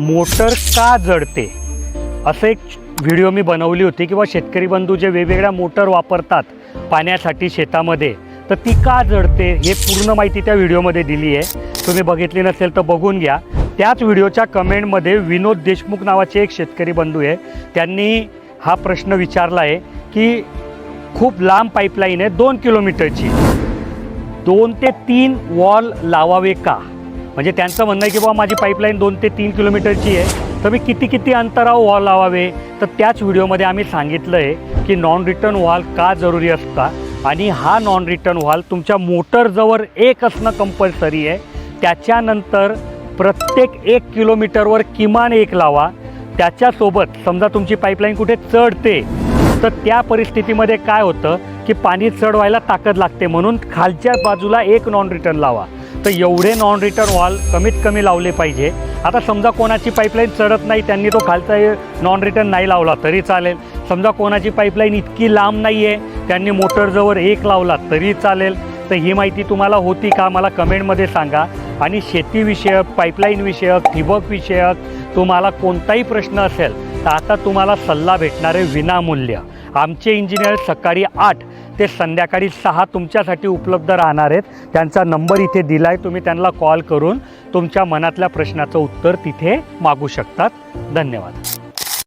Motor का जडते? असं एक व्हिडिओ मी बनवली होती किंवा शेतकरी बंधू जे वेगवेगळ्या मोटर वापरतात पाण्यासाठी शेतामध्ये तर ती का जडते हे पूर्ण माहिती त्या व्हिडिओमध्ये दिली आहे. तुम्ही बघितली नसेल तर बघून घ्या. त्याच व्हिडिओच्या कमेंटमध्ये विनोद देशमुख नावाचे एक शेतकरी बंधू आहे. त्यांनी हा प्रश्न विचारला आहे की खूप लांब पाईपलाईन आहे दोन किलोमीटरची दोन ते तीन वॉल लावावे का? म्हणजे त्यांचं म्हणणं आहे की बाबा माझी पाईपलाईन दोन ते तीन किलोमीटरची आहे. तर मी किती किती अंतरावर वॉल लावावे? तर त्याच व्हिडिओमध्ये आम्ही सांगितलं आहे की नॉन रिटर्न वॉल का जरुरी असता? आणि हा नॉन रिटर्न वॉल तुमच्या मोटरजवळ एक असणं कंपल्सरी आहे. त्याच्यानंतर प्रत्येक एक किलोमीटरवर किमान एक लावा. त्याच्यासोबत समजा तुमची पाईपलाईन कुठे चढते तर त्या परिस्थितीमध्ये काय होतं की पाणी चढवायला ताकद लागते म्हणून खालच्या बाजूला एक नॉन रिटर्न लावा. तर एवढे नॉन रिटर्न वॉल कमीत कमी लावले पाहिजे. आता समजा कोणाची पाईपलाईन चढत नाही त्यांनी तो खालचा नॉन रिटर्न नाही लावला तरी चालेल. समजा कोणाची पाईपलाईन इतकी लांब नाही आहे त्यांनी मोटरजवळ एक लावला तरी चालेल. तर ही माहिती तुम्हाला होती का? मला कमेंटमध्ये सांगा. आणि शेतीविषयक पाईपलाईनविषयक ठिबकविषयक ठिबक विषयक तुम्हाला कोणताही प्रश्न असेल तर आता तुम्हाला सल्ला भेटणार आहे विनामूल्य. आमचे इंजिनियर सकाळी आठ ते संध्याकाळी सहा तुमच्यासाठी उपलब्ध राहणार आहेत. त्यांचा नंबर इथे दिला आहे तुम्ही त्यांना कॉल करून तुमच्या मनातल्या प्रश्नाचं उत्तर तिथे मागू शकतात. धन्यवाद.